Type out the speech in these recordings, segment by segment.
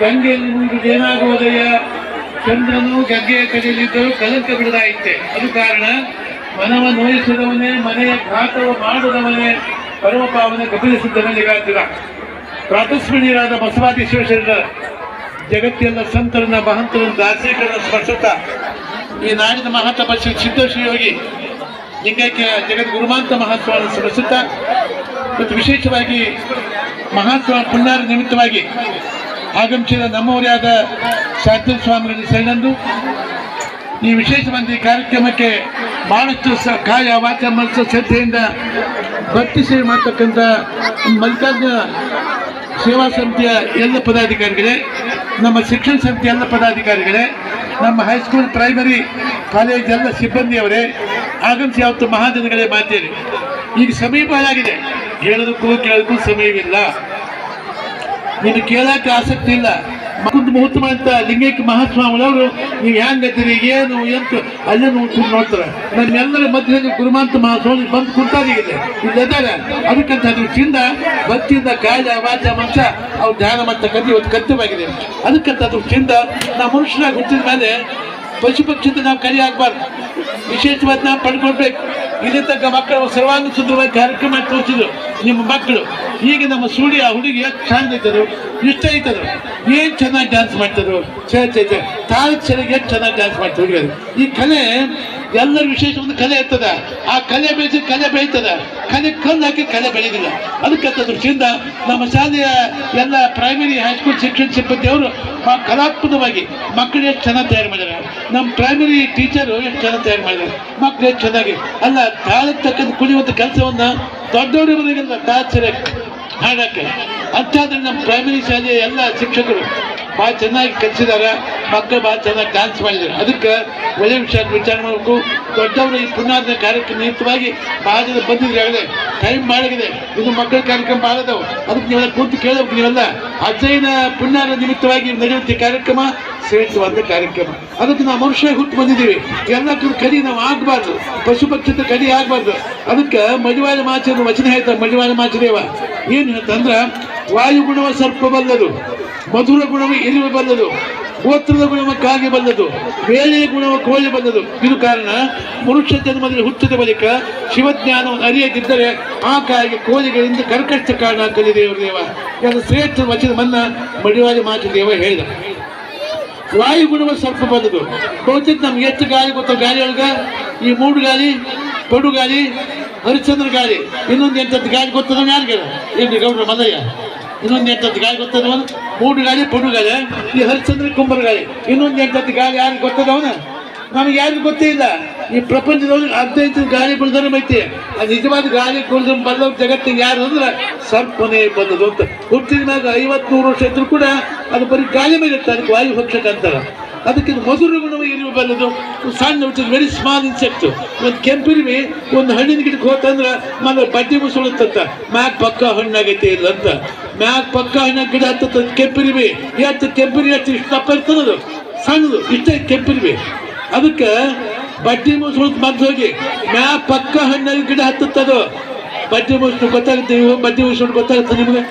ಗಂಗೆಯಲ್ಲಿ ಮುಂದೆ ಏನಾಗುವುದಯ್ಯ? ಚಂದ್ರನು ಗಂಗೆಯ ಕಡೆಯಲ್ಲಿದ್ದರೂ ಕಲಂಕ ಬಿಡದಾಯಿತೆ ಅದು ಕಾರಣ ಮನವ ನೋಯಿಸಿದವನೇ, ಮನೆಯ ಘಾತವ ಮಾಡದವನೇ ಪರಮಪಾವನ ಜಗಾತಿರ ಪ್ರಾತಸ್ಮರಣೀಯರಾದ ಬಸವಾದೀಶ್ವರ ಜಗತ್ತಿನ ಸಂತರನ್ನ ಮಹಂತರನ್ನ ದಾಸೀಕರಣ ಸ್ಪರ್ಶತ. ಈ ನಾಡಿನ ಮಹಾತಪಸ್ವಿ ಸಿದ್ದೇಶ್ವರ ಯೋಗಿ ಲಿಂಗೈಕ್ಯ ಜಗದ್ ಗುರುಮಾಂತ ಮಹಾಸ್ವಾಮಿ ಸ್ಮರಿಸುತ್ತಾ, ಮತ್ತು ವಿಶೇಷವಾಗಿ ಮಹಾಸ್ವಾಮಿ ಪುಣ್ಯಾರ ನಿಮಿತ್ತವಾಗಿ ಆಗಮಿಸಿದ ನಮ್ಮವರಾದ ಶಾಂತಿ ಸ್ವಾಮಿಗಳು ಸೈನಂದು, ಈ ವಿಶೇಷವಾಗಿ ಈ ಕಾರ್ಯಕ್ರಮಕ್ಕೆ ಬಹಳಷ್ಟು ಕಾಯ ವಾಚ ಮನಸ್ಸು ಶ್ರದ್ಧೆಯಿಂದ ಭಕ್ತಿ ಸೇವೆ ಮಾಡ್ತಕ್ಕಂಥ ಮಲ್ಲಿಕಾರ್ಜುನ ಸೇವಾ ಸಮಿತಿಯ ಎಲ್ಲ ಪದಾಧಿಕಾರಿಗಳೇ, ನಮ್ಮ ಶಿಕ್ಷಣ ಸಮಿತಿಯ ಎಲ್ಲ ಪದಾಧಿಕಾರಿಗಳೇ, ನಮ್ಮ ಹೈಸ್ಕೂಲ್ ಪ್ರೈಮರಿ ಕಾಲೇಜ್ ಎಲ್ಲ ಸಿಬ್ಬಂದಿಯವರೇ, ಆಗಮಿಸಿ ಯಾವತ್ತು ಮಹಾಜನಗಳೇ ಮಾತೇರಿ. ಈಗ ಸಮೀಪ ಆಗಿದೆ. ಹೇಳೋದಕ್ಕೂ ಕೇಳೋದಕ್ಕೂ ಸಮಯವಿಲ್ಲ. ನೀನು ಕೇಳಕ್ಕೆ ಆಸಕ್ತಿ ಇಲ್ಲ. ಮಕ್ಕಳು ಮಹತ್ವ ಅಂತ ಲಿಂಗೈಕ್ಯ ಮಹಾಸ್ವಾಮಿಗಳವರು, ನೀವು ಹೆಂಗತ್ತೀರಿ ಏನು? ಎಂತ? ಅಲ್ಲೇ ನೋಡ್ಕೊಂಡು ನೋಡ್ತಾರೆ. ನಮ್ಮೆಲ್ಲರ ಮಧ್ಯದಲ್ಲಿ ಗುರುಮಾಂತ ಮಹಾಸ್ವಾಮಿ ಬಂದು ಕುಂತಾರೆ ಈಗ ಇಲ್ಲಿದ್ದಾರೆ ಅದಕ್ಕಂತ ಅದ್ರ ಚಿಂದ ಭಕ್ತಿಯಿಂದ ಕಾಯ ವಾಚ ಮನುಷ್ಯ ಅವ್ರು ಧ್ಯಾನ ಮಾಡ್ತಕ್ಕಂಥ ಇವತ್ತು ಕರ್ತವ್ಯವಾಗಿದೆ ಅದಕ್ಕಂತ ಅದ್ರ ಚಿಂದ, ನಾವು ಮನುಷ್ಯನಾಗಿ ಹುಟ್ಟಿದ ಮೇಲೆ ಪಶು ಪಕ್ಷಿಯಿಂದ ನಾವು ಕಲಿ ಆಗ್ಬಾರ್ದು. ವಿಶೇಷವಾಗಿ ನಾವು ಪಡ್ಕೊಳ್ಬೇಕು. ಇಲ್ಲಿ ತಕ್ಕ ಮಕ್ಕಳು ಸರ್ವಾಂಗ ಸುಂದರವಾಗಿ ಕಾರ್ಯಕ್ರಮ ತೋರಿಸಿದ್ರು. ನಿಮ್ಮ ಮಕ್ಕಳು. ಈಗ ನಮ್ಮ ಸೂರ್ಯ ಹುಡುಗಿ ಎಷ್ಟು ಚಂದ ಐತದ್ರು ಇಷ್ಟ ಐತದ್ರು ಏನ್ ಚೆನ್ನಾಗಿ ಡ್ಯಾನ್ಸ್ ಮಾಡ್ತದ್ರು? ಚೇ ಚೇ ತಾಳಕ್ಕೆ ಸರಿಯಾಗಿ ಎಷ್ಟು ಚೆನ್ನಾಗಿ ಡ್ಯಾನ್ಸ್ ಮಾಡ್ತಾರೆ ಹುಡುಗರು ಈ ಕಲೆ, ಎಲ್ಲರ ವಿಶೇಷ ಒಂದು ಕಲೆ ಇರ್ತದೆ. ಆ ಕಲೆ ಬೆಳೆಸಿ ಕಲೆ ಬೆಳೀತದ ಕಲೆ ಕಲ್ಲು ಹಾಕಿ ಕಲೆ ಬೆಳೆದಿಲ್ಲ. ಅದಕ್ಕೆ ದೃಷ್ಟಿಯಿಂದ ನಮ್ಮ ಶಾಲೆಯ ಎಲ್ಲ ಪ್ರೈಮರಿ ಹೈಸ್ಕೂಲ್ ಶಿಕ್ಷಣ ಸಿಬ್ಬಂದಿಯವರು ಆ ಕಲಾತ್ಮಕವಾಗಿ ಮಕ್ಕಳು ಎಷ್ಟು ಚೆನ್ನಾಗಿ ತಯಾರು ಮಾಡಿದ್ದಾರೆ ನಮ್ಮ ಪ್ರೈಮರಿ ಟೀಚರು ಎಷ್ಟು ಚೆನ್ನಾಗಿ ತಯಾರು ಮಾಡಿದ್ದಾರೆ ಮಕ್ಕಳು ಎಷ್ಟು ಚೆನ್ನಾಗಿ, ಅಲ್ಲ ತಾಳಕ್ಕೆ ತಕ್ಕಂಥ ಕುಣಿಯುವಂಥ ಕೆಲಸವನ್ನ ದೊಡ್ಡವರು ಬರೋದಿಲ್ಲ ಟಾರ್ಚರ್ ಹಾಡಕ್ಕೆ. ಅಂತಾದ್ರೆ ನಮ್ಮ ಪ್ರೈಮರಿ ಶಾಲೆಯ ಎಲ್ಲ ಶಿಕ್ಷಕರು ಭಾಳ ಚೆನ್ನಾಗಿ ಕಲಿಸಿದ್ದಾರೆ ಮಕ್ಕಳು ಭಾಳ ಚೆನ್ನಾಗಿ ಡ್ಯಾನ್ಸ್ ಮಾಡಿದ್ದಾರೆ ಅದಕ್ಕೆ ಒಳ್ಳೆ ವಿಷಯ ವಿಚಾರ ಮಾಡಬೇಕು. ದೊಡ್ಡವರು ಈ ಪುಣ್ಯಾದ ಕಾರ್ಯಕ್ರಮ ನಿಮಿತ್ತವಾಗಿ ಭಾಳ ಜನ ಬಂದಿದ್ರೆ ಟೈಮ್ ಮಾಡಿದೆ ಇದು ಮಕ್ಕಳ ಕಾರ್ಯಕ್ರಮ ಭಾಳ ಅದಕ್ಕೆ ನೀವೆಲ್ಲ ಕೂತು ಕೇಳಬೇಕು ನೀವೆಲ್ಲ. ಅಜ್ಜಯ್ಯನ ಪುಣ್ಯಾರ ನಿಮಿತ್ತವಾಗಿ ನಡೆಯುವಂಥ ಕಾರ್ಯಕ್ರಮ ಶ್ರೇಷ್ಠವಾದ ಕಾರ್ಯಕ್ರಮ. ಅದಕ್ಕೆ ನಾವು ಮನುಷ್ಯ ಹುಟ್ಟು ಬಂದಿದ್ದೀವಿ. ಎಲ್ಲ ಕಡಿ ನಾವು ಆಗಬಾರ್ದು. ಪಶು ಪಕ್ಷದ ಕಡಿ ಆಗಬಾರ್ದು. ಅದಕ್ಕೆ ಮಡಿವಾಳ ಮಾಚದ ವಚನ ಹೇಳ್ತಾರೆ, ಮಡಿವಾಳ ಮಾಚದೇವ. ಏನು ಹೇಳ್ತಂದ್ರೆ, ವಾಯುಗುಣವ ಸರ್ಪ ಬಲ್ಲದು ಮಧುರ ಗುಣವ ಇರುವೆ ಬಂದದು, ಗೋತ್ರದ ಗುಣವ ಕಾಗೆ ಬಲ್ಲದು ಬೇಳೆಯ ಗುಣವ ಕೋಳಿ ಬಂದದು. ಇದು ಕಾರಣ ಪುರುಷ ಜನ್ಮದಲ್ಲಿ ಹುಟ್ಟಿದ ಬಳಿಕ ಶಿವಜ್ಞಾನವನ್ನು ಅರಿಯದಿದ್ದರೆ ಆ ಕಾಯಿಗೆ ಕೋಳಿಗಳಿಂದ ಕರ್ಕಷ್ಟ ಕಾರಣ ದೇವರು ದೇವ. ಯಾರು ಶ್ರೇಷ್ಠ ವಚನ ಮನ್ನ ಮಡಿವಾಳ ಮಾತು ದೇವ ಹೇಳಿದ. ವಾಯುಗುಣವ ಸ್ವಲ್ಪ ಬಂದದು. ಬಹುತೇಕ ನಮ್ಗೆ ಎಷ್ಟು ಗಾಳಿ ಗೊತ್ತ ಗಾಳಿ ಒಳಗೆ ಈ ಮೂಡು ಗಾಳಿ, ಪಡು ಗಾಳಿ, ಹರಿಶ್ಚಂದ್ರ ಗಾಳಿ. ಇನ್ನೊಂದು ಎಂಟತ್ತು ಗಾಳಿ ಗೊತ್ತದ ಯಾರಿಗೆ ಏನು ಗೌಡ್ರ ಮಲ್ಲಯ್ಯ. ಇನ್ನೊಂದು ಎಂಟತ್ತು ಗಾಳಿ ಗೊತ್ತದ ಮೂಡು ಗಾಳಿ ಪುಡು ಗಾಳಿ ಈ ಹರಿಶ್ಚಂದ್ರ ಕುಂಬರ ಗಾಳಿ ಇನ್ನೊಂದು ಎಂಟತ್ತು ಗಾಳಿ ಯಾರಿಗೆ ಗೊತ್ತದವನ ನಮಗೆ ಯಾರಿಗೂ ಗೊತ್ತೇ ಇಲ್ಲ. ಈ ಪ್ರಪಂಚದೊಳಗೆ ಹದಿನೈದು ಗಾಳಿ ಕುಡಿದ್ರೆ ಐತಿ ಅದು ನಿಜವಾದ ಗಾಳಿ ಕುಡಿದ್ರೆ ಬಲ್ಲವ್ ಜಗತ್ತಿಗೆ ಯಾರು ಅಂದ್ರೆ ಸರ್ಪನೆ ಬಂದದು ಅಂತ. ಹುಟ್ಟಿದ ಮ್ಯಾಗ ಐವತ್ತು ನೂರು ವರ್ಷ ಇದ್ರು ಕೂಡ ಅದು ಬರೀ ಗಾಳಿ ಮೇಲೆ ಇರ್ತದೆ ಅದಕ್ಕೆ ವಾಯು ಭಕ್ಷಕ ಅಂತಾರೆ. ಅದಕ್ಕೆ ಮಧುರ ಗುಣವ ಇರುವ ಬಲ್ಲದು. ಸಣ್ಣ ಹುಟ್ಟಿದ ವೆರಿ ಸ್ಮಾಲ್ ಇನ್ಸೆಕ್ಟ್ ಒಂದು ಕೆಂಪಿರಿವಿ ಒಂದು ಹಣ್ಣಿನ ಗಿಡಕ್ಕೆ ಹೋತಂದ್ರೆ ಮನೆ ಬಡ್ಡಿ ಮುಸುಳುತ್ತಂತ. ಮ್ಯಾಕ್ ಪಕ್ಕ ಹಣ್ಣಾಗೈತೆ ಇಲ್ಲ ಅಂತ. ಮ್ಯಾಕ್ ಪಕ್ಕ ಹಣ್ಣ ಗಿಡ ಹತ್ತದ ಕೆಂಪಿರಿವಿ. ಎತ್ತ ಕೆಂಪಿರಿ ಎಷ್ಟು ಇಷ್ಟು ದಪ್ಪ ಇರ್ತದದು. ಸಣ್ಣದು. ಇಷ್ಟೇ ಕೆಂಪಿರಿವಿ. ಅದಕ್ಕೆ ಬಡ್ಡಿ ಮುಸುಳು ಮದ್ದು ಹೋಗಿ ಮ್ಯಾ ಪಕ್ಕ ಹಣ್ಣಲ್ಲಿ ಗಿಡ ಹತ್ತದು ಬಡ್ಡಿ ಮುಸ್ಕೊಂಡು ಗೊತ್ತಾಗುತ್ತೆ ಇವು ಬಡ್ಡಿ ಮುಸ್ಕೊಂಡು ಗೊತ್ತಾಗುತ್ತೆ ನಿಮಗೆ?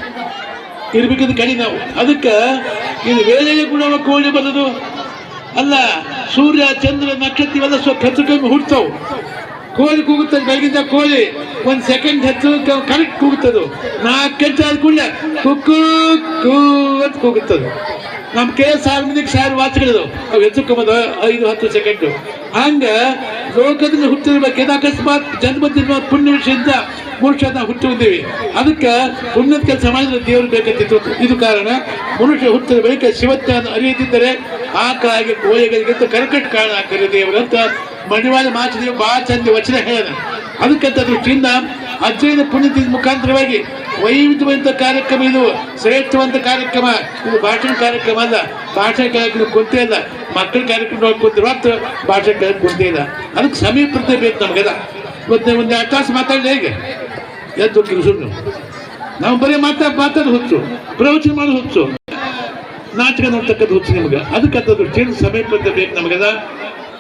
ಇರ್ಬೇಕಿದ್ ಕಡಿ ನಾವು. ಅದಕ್ಕೆ ಇದು ವೇಳೆಯ ಗುಣವ ಕೋಳಿ ಬರೋದು. ಅಲ್ಲ, ಸೂರ್ಯ, ಚಂದ್ರ, ನಕ್ಷತ್ರ ಇವೆಲ್ಲ ಸ್ವಲ್ಪ ಹೆಚ್ಚು ಕಮ್ಮಿ ಹುಡ್ತಾವು ಕೋಳಿ ಕೂಗುತ್ತದೆ ಬೆಳಗಿದ್ದ ಕೋಳಿ. ಒಂದು ಸೆಕೆಂಡ್ ಹೆಚ್ಚು ಕರೆಕ್ಟ್ ಕೂಗುತ್ತದು. ನಾಲ್ಕು ಗಂಟೆ ಆದ ಕೂಡಲೇ ಕುಕ್ಕು ಕೂ ಅಂತ ಕೂಗುತ್ತದು. ನಮ್ಮ ಕೆ ಸಾರ್ವಜನಿಕ ಸಾವಿರ ವಾಚ್ಗಳಿದು. ಅವು ಹೆಚ್ಚು ಕಮ್ಮದು ಐದು, ಹತ್ತು ಸೆಕೆಂಡು ಹಂಗ ಲೋಕದಲ್ಲಿ ಹುಟ್ಟಿರ್ಬೇಕು ಅಕಸ್ಮಾತ್ ಜನ್ಮದಿನ ಪುಣ್ಯ ವಿಷಯದಿಂದ ಮನುಷ್ಯ ನಾವು ಹುಟ್ಟಿ ಅದಕ್ಕೆ ಪುಣ್ಯದ ಕೆಲಸ ಮಾಡಿದ್ರೆ ದೇವರು ಬೇಕಂತಿತ್ತು. ಇದು ಕಾರಣ ಮನುಷ್ಯ ಹುಟ್ಟಿದ ಬಳಿಕ ಶಿವಜ್ಞಾನ ಅರಿಯದಿದ್ದರೆ ಆ ಕಾಯಿಗೆ ಕೋಳಿಗಳಿಗಿಂತ ಕರ್ಕಟ್ ಕಾರಣ ಆಗ್ತಾರೆ ದೇವರಂತ ಮಣಿವಾಳ ಮಾಚಿದೇವ ಭಾಳ ಚಂದ ವಚನ ಹೇಳ ಅದಕ್ಕಂತ ದೃಷ್ಟಿಯಿಂದ ಅಧ್ಯಯನ ಪುಣ್ಯತಿ ಮುಖಾಂತರವಾಗಿ ವೈವಿಧ್ಯವಂತ ಕಾರ್ಯಕ್ರಮ ಇದು, ಶ್ರೇಷ್ಠವಂತ ಕಾರ್ಯಕ್ರಮ. ಇದು ಭಾಷಣ ಕಾರ್ಯಕ್ರಮ ಅಲ್ಲ ಭಾಷಣ ಕಾರ್ಯಕ್ರಮ ಕುಂತೇ ಇಲ್ಲ ಮಕ್ಕಳ ಕಾರ್ಯಕ್ರಮ ಕುಂತಿರೋ ಭಾಷಣ ಕಾರ್ಯಕ್ರಮ ಕುಂತೇ ಇಲ್ಲ. ಅದಕ್ಕೆ ಸಮೀಪತೆ ಬೇಕು ನಮಗೆಲ್ಲ. ಇವತ್ತು ಒಂದು ಎರಡು ತಾಸು ಮಾತಾಡಿದೆ ಹೇಗೆ? ಎದ್ದು ಸುಮ್ಮನೆ ನಾವು ಬರೀ ಮಾತಾ, ಮಾತಾಡೋದು ಹುಚ್ಚು, ಪ್ರವಚನ ಮಾಡೋದು ಹುಚ್ಚು. ನಾಟಕ ನೋಡ್ತಕ್ಕಂಥ ಹುಚ್ಚು ನಿಮ್ಗೆ. ಅದಕ್ಕೆ ದೃಷ್ಟಿಯಿಂದ ಸಮೀಪತೆ ಬೇಕು ನಮಗೆಲ್ಲ.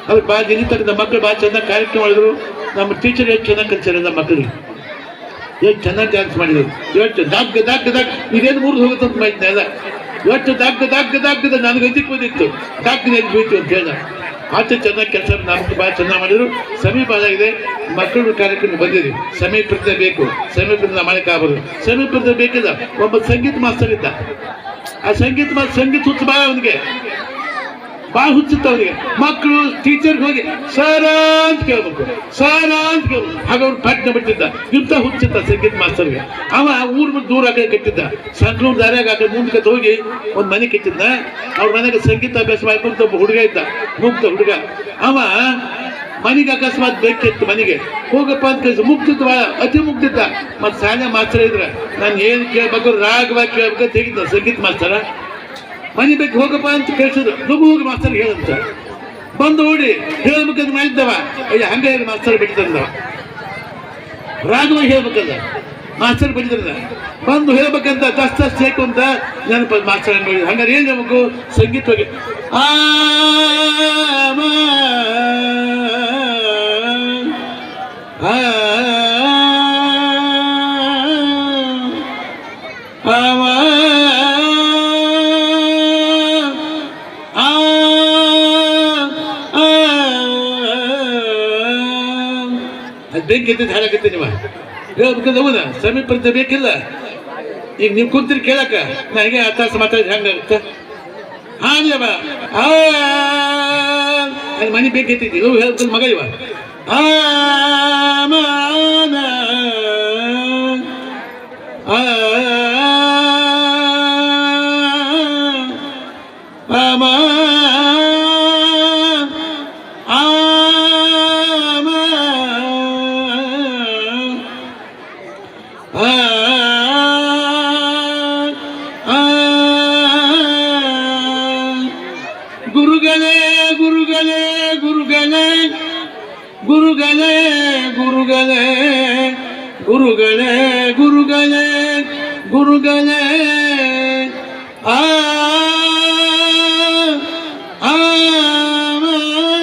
ಅದಕ್ಕೆ ಭಾಳ ನಮ್ಮ ಮಕ್ಕಳು ಭಾಳ ಚೆನ್ನಾಗಿ ಕಾರ್ಯಕ್ರಮ ಮಾಡಿದ್ರು. ನಮ್ಮ ಟೀಚರ್ ಎಷ್ಟು ಚೆನ್ನಾಗಿ ಕಲಿಸ್ತಾರೆ ನಮ್ಮ ಮಕ್ಕಳಿಗೆ? ಎಷ್ಟು ಚೆನ್ನಾಗಿ ಡ್ಯಾನ್ಸ್ ಮಾಡಿದ್ರು ಎಷ್ಟು ದಾಗ್ ದಾಗ್ಗ ದಾಗ್ ಇದೇನು ಮೂರು ಹೋಗುತ್ತೆ ಅಂತ ಮಾಡಿದ್ದೆ ಅಲ್ಲ ಎಷ್ಟು ದಗ್ಗ ದಗ್ಗ ದಗ್ಗದ ನನಗೆ ಅದಕ್ಕೆ ಬಂದಿತ್ತು ದಗ್ಗ ನೆದ್ದು ಬೀತು ಅಂತ ಹೇಳ. ಅಷ್ಟು ಚೆನ್ನಾಗಿ ಕೆಲಸ ನಮ್ಗೆ ಭಾಳ ಚೆನ್ನಾಗಿ ಮಾಡಿದ್ರು. ಸಮೀಪ ಆಗಿದೆ ಮಕ್ಕಳು ಕಾರ್ಯಕ್ರಮ ಬಂದಿದೆ ಸಮೀಪದ ಬೇಕು. ಸಮೀಪದಿಂದ ಮಾಡಕ್ಕಾಗಬಾರ್ದು ಸಮೀಪದ ಬೇಕಿಲ್ಲ. ಒಬ್ಬ ಸಂಗೀತ ಮಾಸ್ತರ್ ಇದ್ದ. ಆ ಸಂಗೀತ ಮಾಸ್ತರ್ ಸಂಗೀತ ಸುತ್ತ ಭಾಳ ಅವನಿಗೆ. ಭಾಳ ಹುಚ್ಚುತ್ತ ಅವ್ರಿಗೆ ಮಕ್ಕಳು ಟೀಚರ್ಗೆ ಹೋಗಿ, ಸರ ಅಂತ ಕೇಳ್ಬೇಕು. ಸರ ಅಂತ ಕೇಳ್ಬೇಕು. ಆಗ ಅವ್ರು ಪಟ್ನ ಬಿಟ್ಟಿದ್ದ ಇಂಥ ಹುಚ್ಚುತ್ತ ಸಂಗೀತ ಮಾಸ್ತರ್ಗೆ. ಅವ ಊರ್ ಬಿಟ್ಟು ದೂರ ಆಗಲಿ ಕಟ್ಟಿದ್ದ. ಸಂಕ್ರೂರ್ ದಾರ್ಯಾಗ ಆಗಲಿ ಮುಂದೆ ಹೋಗಿ ಒಂದು ಮನೆ ಕಟ್ಟಿದ್ದ. ಅವ್ರ ಮನೆಗೆ ಸಂಗೀತ ಅಭ್ಯಾಸ ಮಾಡ್ಕೊಂತ ಒಬ್ಬ ಹುಡುಗ ಇದ್ದ. ಮುಗ್ಧ ಹುಡುಗ. ಅವ ಮನೆಗೆ ಅಕಸ್ಮಾತ್ ಬೇಕಿತ್ತು ಮನೆಗೆ. ಹೋಗಪ್ಪ ಅಂತ ಕೇಳಿದ್ರು ಮುಗ್ದಿದ್ದ ಭಾಳ ಅತಿ ಮುಗ್ದಿದ್ದ. ಮತ್ತೆ ಶಾಲೆ ಮಾಸ್ತರ ಇದ್ರೆ, ನಾನು ಏನು ಕೇಳ್ಬೇಕು? ರಾಗವಾಗಿ ಕೇಳ್ಬೇಕು? ಅಂತ ಸಂಗೀತ ಮಾಸ್ತರ ಮನೆ ಬೇಕು ಹೋಗಪ್ಪ ಅಂತ ಕೇಳಿಸಿದ್ರು. ನುಗ್ಗು ಹೋಗಿ ಮಾಸ್ತರ್ ಹೇಳಂತ ಬಂದು ಓಡಿ ಹೇಳ್ಬೇಕಂತ ಮಾಡಿದ್ದವ ಅಯ್ಯ ಹಂಗೆ ಮಾಸ್ತರ್ ಬಿಟ್ಟಿದ್ದ ರಾಘವ ಹೇಳ್ಬೇಕಂದ ಮಾಸ್ತರ್ ಬಿಟ್ಟಿದ್ರದ ಬಂದು ಹೇಳ್ಬೇಕಂತ ದಸ್ ದಸ್ ಅಂತ ನೆನಪ ಮಾಸ್ತರ್ ನೋಡಿ ಹಂಗಾರೆ ಏನ್ ಹೇಳ್ಬೇಕು ಸಂಗೀತ ಹೋಗಿ ಆ ಮ, ಆ, ಆ, ಬೆಂಕಿ ಎತ್ತಿದ್ದು ಹಾಳಾಗತ್ತೆ ನಿಮ್ಮ. ಹೇಳ್ಬೇಕಂದ್ರೆ ಹೌದ ಸಮೀಪ ಬೇಕಿಲ್ಲ. ಈಗ ನೀವು ಕುಂತಿರಿ ಕೇಳಕ ನನಗೆ ಆ ತಾಸು ಮಾತಾಡಿದ್ರೆ ಹೆಂಗಾಗುತ್ತೆ ಹಾಂಗ್ಲವ ಅಲ್ಲಿ ಮನೆ ಎತ್ತಿದ್ದಿ. ಇವು ಹೇಳ್ತಾನೆ ಮಗ ಇವ. ಆ gele, guru gele, guru gele, guru gele, guru gele, guru gele, guru gele, guru gele,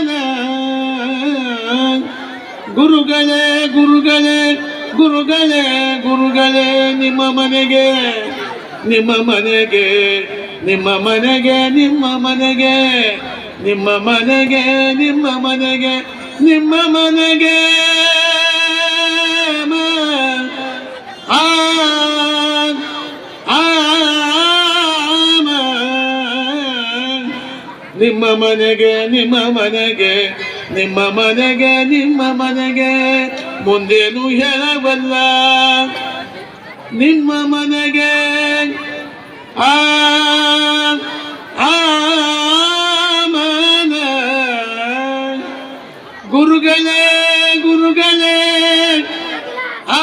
amanan, guru gele, guru gele, guru gele, guru gele, nimamanege, nimamanege, ನಿಮ್ಮಮನೆಗೆ ನಿಮ್ಮಮನೆಗೆ ನಿಮ್ಮ ಮನೆಗೆ ನಿಮ್ಮ ಮನೆಗೆ ನಿಮ್ಮ ಮನೆಗೆ. ನಿಮ್ಮ ಮನೆಗೆ ನಿಮ್ಮ ಮನೆಗೆ ನಿಮ್ಮ ಮನೆಗೆ ನಿಮ್ಮ ಮನೆಗೆ ಮುಂದೇನು ಹೇಳಬಲ್ಲ. ನಿಮ್ಮ ಮನೆಗೆ. ಆ. ಗುರುಗಳೇ ಗುರುಗಳೇ ಆ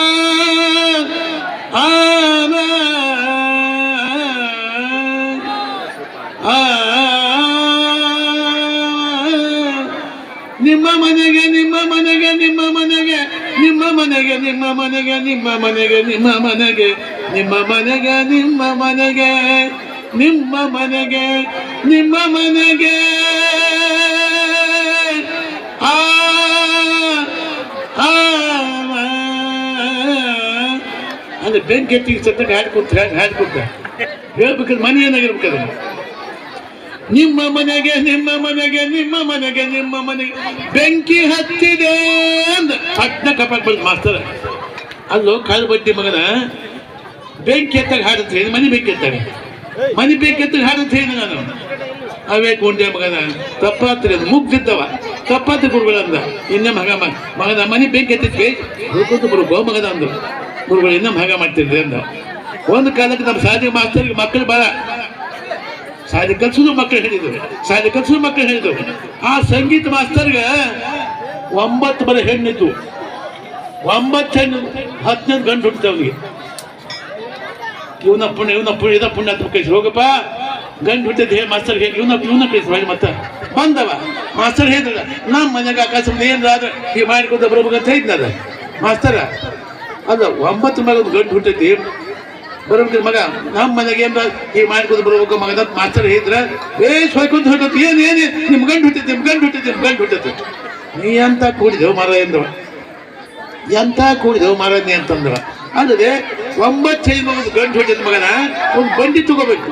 ನಿಮ್ಮ ಮನೆಗೆ ನಿಮ್ಮ ಮನೆಗೆ ನಿಮ್ಮ ಮನೆಗೆ ನಿಮ್ಮ ಮನೆಗೆ ನಿಮ್ಮ ಮನೆಗೆ ನಿಮ್ಮ ಮನೆಗೆ ನಿಮ್ಮ ಮನೆಗೆ ನಿಮ್ಮ ಮನೆಗೆ ನಿಮ್ಮ ಮನೆಗೆ ನಿಮ್ಮ ಮನೆಗೆ ನಿಮ್ಮ ಮನೆಗೆ ಅಂದ್ರೆ ಬೆಂಕಿ ಎತ್ತಿ ಸತ್ತಕ್ಕೆ ಹ್ಯಾಡ್ ಕೊಡ್ತಾರೆ ಹೇಳ್ಬೇಕಾದ್ರೆ ಮನೆ ಏನಾಗಿರ್ಬೇಕಾದ್ರೆ ನಿಮ್ಮ ಮನೆಗೆ ನಿಮ್ಮ ಮನೆಗೆ ನಿಮ್ಮ ಮನೆಗೆ ನಿಮ್ಮ ಮನೆಗೆ ಬೆಂಕಿ ಹತ್ತಿದೆ ಅಂದ. ಕಪಾಟ್ ಬಂದು ಮಾಸ್ತರ. ಅಲ್ಲೋ, ಕಾಲು ಬಡ್ಡಿ ಮಗನ. ಬೆಂಕಿ ಎತ್ತಾಗ ಹಾಡಂತ ಹೇಳಿ, ಮನೆ ಬೆಂಕಿ ಎತ್ತಾಗ. ಮನೆ ಬೆಂಕಿ ಎತ್ತಾಗ ಹೇಳಿ ನಾನು. ಅವೇ ಕೊಂಡೆ ಮಗನ. ತಪ್ಪಾತ್ರಿ ಅದು, ಮುಗ್ದಿದ್ದವ. ತಪ್ಪಾತ್ರಿ ಗುರುಗಳಂದ. ಇನ್ನೇ ಮಗ ಮಗನ ಮನೆ ಬೆಂಕಿ ಎತ್ತಿದ್ವಿ ಹುಡುಕೋದು ಬರು ಗೋ ಮಗನ ಅಂದ್ರು. ಗುರುಗಳು ಭಾಗ ಮಾಡ್ತಿದ್ರಿ ಅಂದ. ಒಂದು ಕಾಲಕ್ಕೆ ನಮ್ಮ ಸಾಧಿ ಮಾಸ್ತರ್ಗೆ ಮಕ್ಕಳು ಬರ ಸಾಧಿ ಕಲ್ಸೋದು ಮಕ್ಕಳು ಹೇಳಿದ್ರು ಸಾಧಿ ಕಲ್ಸೋದು ಮಕ್ಕಳು ಹೇಳಿದ್ರು. ಆ ಸಂಗೀತ ಮಾಸ್ತರ್ಗೆ ಒಂಬತ್ತು ಬರ ಹೆಣ್ಣಿತ್ತು ಒಂಬತ್ತು ಹೆಣ್ಣು, ಹದಿನೈದು ಗಂಡು ಹುಟ್ಟಿದೆ ಅವನಿಗೆ. ಇವನ ಪುಣ್ಯ ಇವನ ಪುಣ್ಯ, ಇದ ಪುಣ್ಯ ಅಂತ ಕಳಿಸಿ ಹೋಗಪ್ಪ, ಗಂಡು ಹುಟ್ಟಿದ ಹೇ ಮಾಸ್ತರ್ ಹೇಗೆ ಇವನ ಇವನ ಕಳಿಸಿ ಮಾಡಿ ಮತ್ತೆ. ಬಂದವ. ಮಾಸ್ತರ್ ಹೇಳಿದ್ರ ನಮ್ಮ ಮನೆಗೆ ಆಕಾಶ ಏನಾದ್ರೆ ಈ ಮಾಡ್ಕೊಂತ ಬರ್ಬೇಕಂತ ಹೇಳಿದ್ನದ ಮಾಸ್ತರ ಅಲ್ಲ, ಒಂಬತ್ತು ಮಗ ಗಂಟು ಹುಟ್ಟೈತಿ. ಬರ್ಬೇಕು ಮಗ, ನಮ್ಮ ಮನೆಗೆ ಏನ್ರ ಈ ಮಾಡ್ಕೊಂಡು ಬರ್ಬೇಕು ಮಗ ಅಂತ ಮಾಸ್ತರ್ ಹೇಳಿದ್ರ, ಏ ಸೋಯ್ಕೊಂಡು ಹೊರಟು ಏನ್ ಏನ್ ನಿಮ್ ಗಂಡು ಹುಟ್ಟೈತಿ, ನಿಮ್ ಗಂಡು ಹುಟ್ಟೈತಿ, ನಿಮ್ ಗಂಡು ಹುಟ್ಟೈತಿ. ನೀ ಅಂತ ಕೂಡಿದೆವು ಮರ ಎಂದವ ಎಂತ ಕೂಡಿದೆವು ಮರ ನೀ ಅಂತಂದ್ರ? ಅಂದ್ರೆ ಒಂಬತ್ತು ಐದು ಗಂಟು ಗಂಡು ಹುಟ್ಟಿದ ಮಗನ, ಒಂದು ಬಂಡಿ ತಗೋಬೇಕು.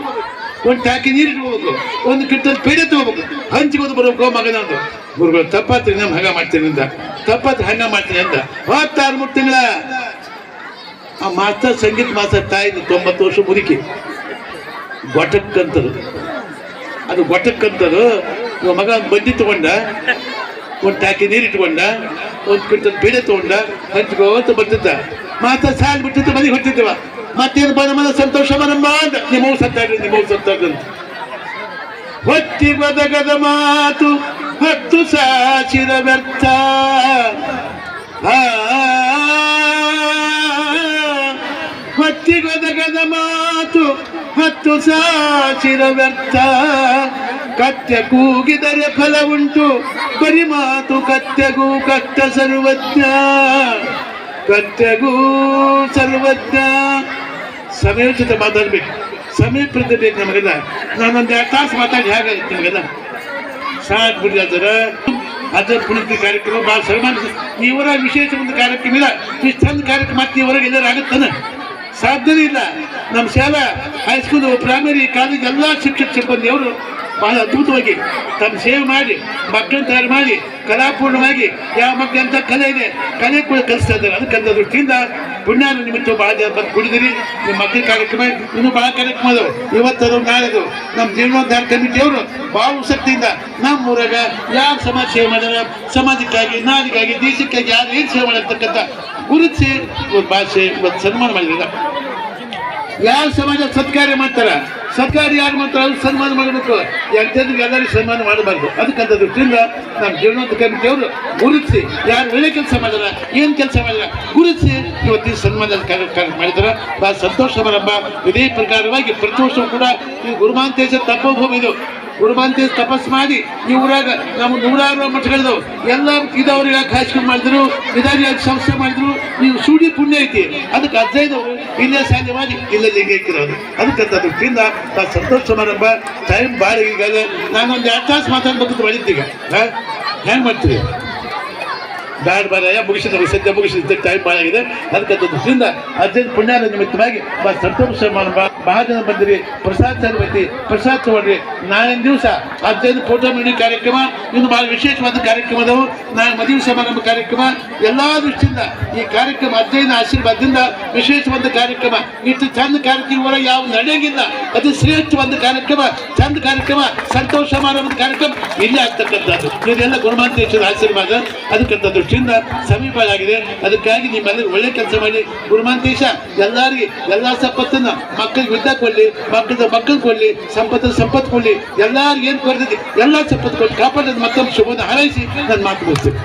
ಒಂದು ಟ್ಯಾಕಿ ನೀರು ಇಟ್ಕೋಬೇಕು. ಒಂದು ಕಿಟ್ಟದ ಪೇಡೆ ತಗೋಬೇಕು. ಹಂಚಿಕೊಂಡು ಬರ್ಬೇಕು ಮಗನ ಅಂತ ಗುರುಗಳು, ತಪ್ಪಾತ್ರಿ ನಮ್ಮ ಹಂಗ ಮಾಡ್ತೀನಿ ಅಂತ. ತಪ್ಪಾತ್ರಿ ಹಂಗ ಮಾಡ್ತೀನಿ ಅಂತ. ಹತ್ತಾರು ಮೂರು ತಿಂಗಳ. ಆ ಮಾಸ್ತರ್ ಸಂಗೀತ ಮಾಸ್ತರ್ ತಾಯಿದು ತೊಂಬತ್ತು ವರ್ಷ ಮುದುಕಿ. ಗೊಟಕ್ಕಂತದು. ಅದು ಗೊಟಕ್ಕಂತದು. ಮಗ ಒಂದು ತಗೊಂಡ, ಒಂದು ಟ್ಯಾಕಿ ನೀರು ಇಟ್ಕೊಂಡ, ಒಂದು ಕಿಟ್ಟ ಬೀಡೆ ತಗೊಂಡ, ಹಂಚ್ಕೋತ ಬರ್ತಿದ್ದ. ಮಾತ ಸಾಲ್ ಬಿಟ್ಟಿದ್ದು ಮನೆಗೆ ಹೊತ್ತಿದ್ದೇವ ಮತ್ತೇನು ಬಂದ ಮನ? ಸಂತೋಷ ಬರಮ್ಮ ಅಂತ ನಿಮ್ಮ ಸತ್ತಾಡ್ರಿ ನಿಮ್ಮ ಸತ್ತಾಡ್ರಿ ಅಂತ. ಹೊತ್ತಿ ಬದಗದ ಮಾತು ಹತ್ತು ಸಾಚಿರ ವ್ಯರ್ಥ ಆ, ಹೊತ್ತಿ ಬದಗದ ಮಾತು ಹತ್ತು ಸಾಚಿರ ವ್ಯರ್ಥ ಕತ್ಯ ಕೂಗಿದರೆ ಫಲ ಉಂಟು ಬರಿ ಮಾತು ಕತ್ಯಗೂ ಕಷ್ಟ ಸರ್ವಜ್ಞ ಕತ್ಯಗೂ ಸರ್ವಜ್ಞ ಸಮಯೋಚಿತ ಮಾತಾಡ್ಬೇಕು ಬೇಕು ನಮಗೆಲ್ಲ ನಾನೊಂದು ಎರಡು ತಾಸು ಮಾತಾಡಿ ಹೇಗಾಗುತ್ತೆ ನಿಮಗೆಲ್ಲ ಸಾಕು ಬಿಡಿ ಅದರ ಪುಣ್ಯ ಕಾರ್ಯಕ್ರಮ ಭಾಳ ಸನ್ಮಾನ ಇವರ ವಿಶೇಷ ಒಂದು ಕಾರ್ಯಕ್ರಮ ಇಲ್ಲ. ಇಷ್ಟು ಚಂದ ಕಾರ್ಯಕ್ರಮ ಮತ್ತೆ ಇವರಾಗ ಎಲ್ಲರೂ ಆಗುತ್ತಾನೆ? ಸಾಧ್ಯನೇ ಇಲ್ಲ. ನಮ್ಮ ಶಾಲಾ ಹೈಸ್ಕೂಲು ಪ್ರೈಮರಿ ಕಾಲೇಜ್ ಎಲ್ಲ ಶಿಕ್ಷಕ ಸಿಬ್ಬಂದಿಯವರು ಬಹಳ ಅದ್ಭುತವಾಗಿ ತಮ್ಮ ಸೇವೆ ಮಾಡಿ, ಮಕ್ಕಳನ್ನು ತಯಾರು ಮಾಡಿ, ಕಲಾಪೂರ್ಣವಾಗಿ ಯಾವ ಮಕ್ಕಳು ಕಲೆ ಇದೆ, ಕಲೆ ಕೂಡ ಕಲಿಸ್ತಾ ಇದ್ದಾರೆ. ಅದಕ್ಕಂತ ದೃಷ್ಟಿಯಿಂದ ಪುಣ್ಯಾನ ನಿಮಿತ್ತ ಭಾಳ ಜನ ಬಂದು ಕುಡಿದಿರಿ ನಿಮ್ಮ ಮಕ್ಕಳ ಕಾರ್ಯಕ್ರಮ ಇನ್ನೂ ಭಾಳ ಕಾರ್ಯಕ್ರಮ ಅದಾವೆ. ಇವತ್ತದು, ನಾಳೆದು ನಮ್ಮ ಜೀವನೋದ್ಧಾರ ಕಮಿಟಿಯವರು ಭಾಳ ಶಕ್ತಿಯಿಂದ ನಮ್ಮ ಊರಾಗ ಯಾವ ಸಮಾಜ ಸೇವೆ ಮಾಡ್ಯಾರ, ಸಮಾಜಕ್ಕಾಗಿ, ನಾಡಿಗಾಗಿ, ದೇಶಕ್ಕಾಗಿ ಯಾರು ಏನು ಸೇವೆ ಮಾಡಿರ್ತಕ್ಕಂಥ ಗುರುತಿಸಿ ಒಂದು ಭಾಷೆ ಇವತ್ತು ಸನ್ಮಾನ ಮಾಡಿದ ಯಾರು ಸಮಾಜ ಸತ್ಕಾರ್ಯ ಮಾಡ್ತಾರ? ಸತ್ಕಾರ್ಯ ಯಾರು ಮಾಡ್ತಾರೆ ಅವ್ರು ಸನ್ಮಾನ ಮಾಡಬೇಕು. ಎಂಥದ್ರಿಗೆ ಎಲ್ಲರಿಗೂ ಸನ್ಮಾನ ಮಾಡಬಾರ್ದು. ಅದಕ್ಕಂಥ ದೃಷ್ಟಿಯಿಂದ ನಮ್ಮ ಜೀವನೋತ್ತ ಕಮಿಟಿಯವರು ಗುರುತಿಸಿ, ಯಾರು ಒಳ್ಳೆ ಕೆಲಸ ಮಾಡ್ಯಾರ ಏನು ಕೆಲಸ ಮಾಡಿದ್ರೆ, ಗುರುತಿಸಿ ಇವತ್ತಿನ ಸನ್ಮಾನದ ಕಾರ್ಯಕ್ರಮ ಮಾಡಿದ್ರೆ. ಭಾಳ ಸಂತೋಷ ಬರಬ್ಬ ಇದೇ ಪ್ರಕಾರವಾಗಿ ಪ್ರತಿ ವರ್ಷವೂ ಕೂಡ ಈ ಗುರುಮಾಂತೇಶ ಭೂಮಿ ಇದು. ಗುರುಮಾಂತೇಶ ತಪಸ್ ಮಾಡಿ ಈ ಊರಾಗ ನಮ್ಮ ನೂರಾರು ಮಠಗಳಿದಾವೆ ಎಲ್ಲ ಇದವ್ರಿಗೆ ಹೈಸ್ಕೂಲ್ ಮಾಡಿದ್ರು ಇದಾಗಿ ಸಂಸ್ಥೆ ಮಾಡಿದ್ರು. ನೀವು ಸೂಡಿ ಪುಣ್ಯ ಐತಿ. ಅದಕ್ಕೆ ಹದಿನೈದವರು ಇಲ್ಲೇ ಸಾಧ್ಯ ಮಾಡಿ ಇಲ್ಲೇ ಅದಕ್ಕೆ ಅದಕ್ಕಂತ ದೃಷ್ಟಿಯಿಂದ ಭಾಳ ಸಂತೋಷ ಸಮಾರಂಭ ಟೈಮ್ ಭಾಳ ಈಗ ನಾನೊಂದು ಎರಡು ತಾಸು ಮಾತಾಡ್ಬೇಕಂತ ಮಾಡಿದ್ದೀಗ. ಹೆಂಗೆ ಮಾಡ್ತೀವಿ ಬ್ಯಾಡ್ ಬಾರಯ್ಯ ಮುಗಿಸಿದ ಸದ್ಯ ಮುಗಿಸಿದ ಟೈಮ್ ಭಾಳ ಆಗಿದೆ. ಅದಕ್ಕೆ ದೃಷ್ಟಿಯಿಂದ ಅರ್ಜೆಂಟ್ ಪುಣ್ಯಾನ ನಿಮಿತ್ತವಾಗಿ ಸಂತೋಷ ಮಹಾಜನ ಬಂದಿರಿ ಪ್ರಸಾದ್ ಸರ್ವತಿ ಪ್ರಸಾದ್ ತಗೊಳ್ರಿ ನಾಳಿನ ದಿವಸ ಅರ್ಜೆಂಟ್ ಫೋಟೋ ಮೀಡಿ ಕಾರ್ಯಕ್ರಮ, ಇನ್ನು ಬಹಳ ವಿಶೇಷವಾದ ಕಾರ್ಯಕ್ರಮ ಅದಾವು ನಾಳೆ ಮದುವೆ ಸಮಾರಂಭ ಕಾರ್ಯಕ್ರಮ. ಎಲ್ಲ ದೃಷ್ಟಿಯಿಂದ ಈ ಕಾರ್ಯಕ್ರಮ ಅಧ್ಯಯನ ಆಶೀರ್ವಾದದಿಂದ ವಿಶೇಷವಾದ ಕಾರ್ಯಕ್ರಮ. ಇಷ್ಟು ಚಂದ ಕಾರ್ಯಕ್ರಮ ಯಾವ ನಡೆಯಂಗಿಲ್ಲ. ಅದು ಶ್ರೇಷ್ಠವಾದ ಕಾರ್ಯಕ್ರಮ, ಚಂದ ಕಾರ್ಯಕ್ರಮ ಸಂತೋಷ ಸಮಾರಂಭದ ಕಾರ್ಯಕ್ರಮ. ಇಲ್ಲೇ ಆಗ್ತಕ್ಕಂಥದ್ದು. ಇದೆಲ್ಲ ಗುರುಮಾಂತೇಶ್ವರ ಆಶೀರ್ವಾದ. ಅದಕ್ಕಂತ ದೃಷ್ಟಿಯಿಂದ ಸಮೀಪ ಆಗಿದೆ ಅದಕ್ಕಾಗಿ ನಿಮ್ಮೆಲ್ಲರೂ ಒಳ್ಳೆ ಕೆಲಸ ಮಾಡಿ. ಗುರುಮಾಂತೇಶ ಎಲ್ಲರಿಗೆ ಎಲ್ಲ ಸಂಪತ್ತನ್ನ ಮಕ್ಕಳಿಗೆ ಯುದ್ಧ ಕೊಡ್ಲಿ ಮಕ್ಕಳ ಮಕ್ಕಳು ಕೊಡ್ಲಿ ಸಂಪತ್ತು ಸಂಪತ್ತು ಕೊಡ್ಲಿ. ಎಲ್ಲರಿಗೂ ಏನು ಕೊಡ್ತೈತಿ ಎಲ್ಲ ಸಂಪತ್ತು ಕೊಟ್ಟು ಕಾಪಾಡೋದು ಮತ್ತೊಮ್ಮೆ ಶುಭವನ್ನು ಹಾರೈಸಿ. ನಾನು ಮಾತು ಮುಗಿಸ್ತೀನಿ.